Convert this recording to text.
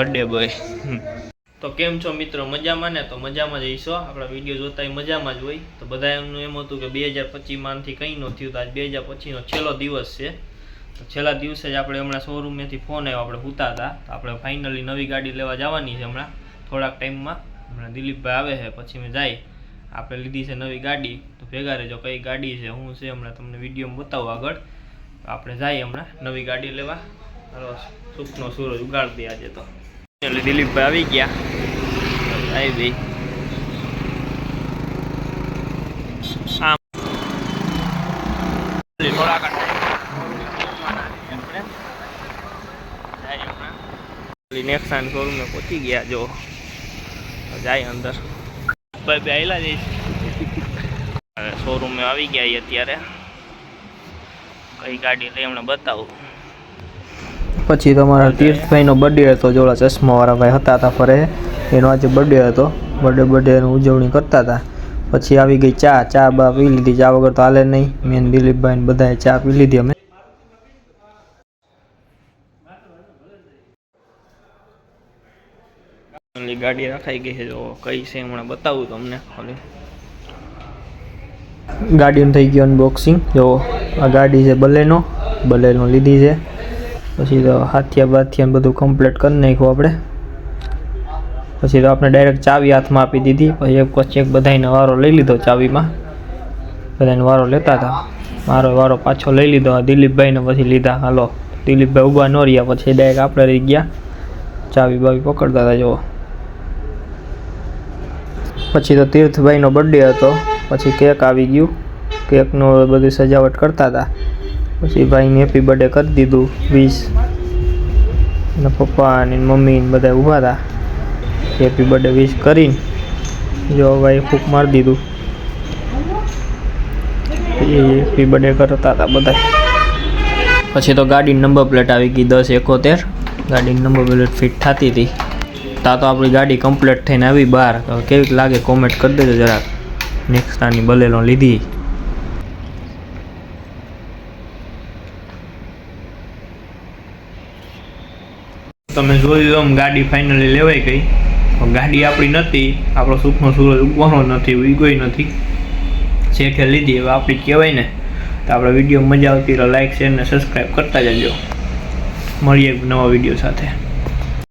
Birthday boy તો કેમ છો મિત્રો? મજામાં ને? તો મજામાં જ હશો આપણા વીડિયો જોતા મજામાં જ હોય. તો બધા એમનું એમ હતું કે બે હજાર પચીસમાંથી કંઈ ન થયું તો આજ બે હજાર પચીસનો છેલ્લો દિવસ છે. તો છેલ્લા દિવસે જ આપણે હમણાં શોરૂમેથી ફોન આવ્યો આપણે પૂતા હતા તો આપણે ફાઇનલી નવી ગાડી લેવા જવાની છે હમણાં. થોડાક ટાઈમમાં. હમણાં દિલીપભાઈ આવે છે, પછી મેં જાય. આપણે લીધી છે નવી ગાડી. તો ભેગા રહેજો કઈ ગાડી છે, હું છે હમણાં તમને વિડીયોમાં બતાવું આગળ. આપણે જઈએ હમણાં નવી ગાડી લેવા. સુખનો સૂરજ ઉગાડી દે આજે તો. એટલે દિલીપભાઈ આવી ગયા. આવી ભાઈ આમ. નેક્સાન શોરૂમે પહોંચી ગયા જો. જાય અંદર. ભાઈ બે આવેલા જઈશ. શોરૂમે આવી ગયા અત્યારે. કઈ ગાડી લઈ હમણાં બતાવું. પછી તમારા તીર્થભાઈનો બર્થડે હતો જોડા ચશ્માવાળા ભાઈ હતા હતા ફરે. એનો આજે બર્થડે હતો. બર્થડે બર્થડેની ઉજવણી કરતા હતા પછી આવી ગઈ ચા ચા બા પી લીધી. ચા વગર તો હાલે નહીં. મેન દિલીપભાઈને બધાએ ચા પી લીધી. અમે ગાડી રખાઈ ગઈ છે. જો કઈ છે હમણાં બતાવું તમને ખાલી. ગાડીનું થઈ ગયું અનબોક્સિંગ જો આ ગાડી છે બલેનો. બલેનો લીધી છે. પછી તો હાથિયા બાથિયા બધું કમ્પ્લીટ કરી નાખ્યું આપણે. પછી તો આપણે ડાયરેક્ટ ચાવી હાથમાં આપી દીધી. પછી એક પછી એક બધાને વારો લઈ લીધો ચાવીમાં. બધાને વારો લેતા હતા. મારો વારો પાછો લઈ લીધો. દિલીપભાઈને પછી લીધા. હાલો, દિલીપભાઈ ઊભા ન રહ્યા. પછી ડાયરેક્ટ આપણે રહી ગયા. ચાવી બાવી પકડતા હતા, જુઓ. પછી તો તીર્થભાઈનો બર્થડે હતો. પછી કેક આવી ગયું. કેકનો બધી સજાવટ કરતા હતા. પછી ભાઈને હેપી બર્થડે કરી દીધું વીસ અને પપ્પા અને મમ્મી ને બધા ઊભા હતા હેપી બર્થડે વિશ કરીને. જો ભાઈ ફૂક મારી દીધું. હેપી બર્થડે કરતા હતા બધા પછી તો ગાડીની નંબર પ્લેટ આવી ગઈ દસ એકોતેર. ગાડીની નંબર પ્લેટ ફિટ થતી હતી. તા તો આપણી ગાડી કમ્પ્લીટ થઈને આવી બહાર. કેવી લાગે કોમેન્ટ કરી દેજો જરાક. નેક્સ્ટાની બલેનો લીધી. તમે જોયું એમ ગાડી ફાઇનલી લેવાઈ ગઈ. ગાડી આપણી નથી, આપણો સુખનો સૂરજ ઉગવાનો નથી ઉગ્યોય નથી. શેઠે લીધી, હવે આપણી કહેવાય ને. તો આપણે વીડિયો મજા આવતી લાઈક શેર ને સબસ્ક્રાઈબ કરતા જજો. મળીએ એક નવા વીડિયો સાથે.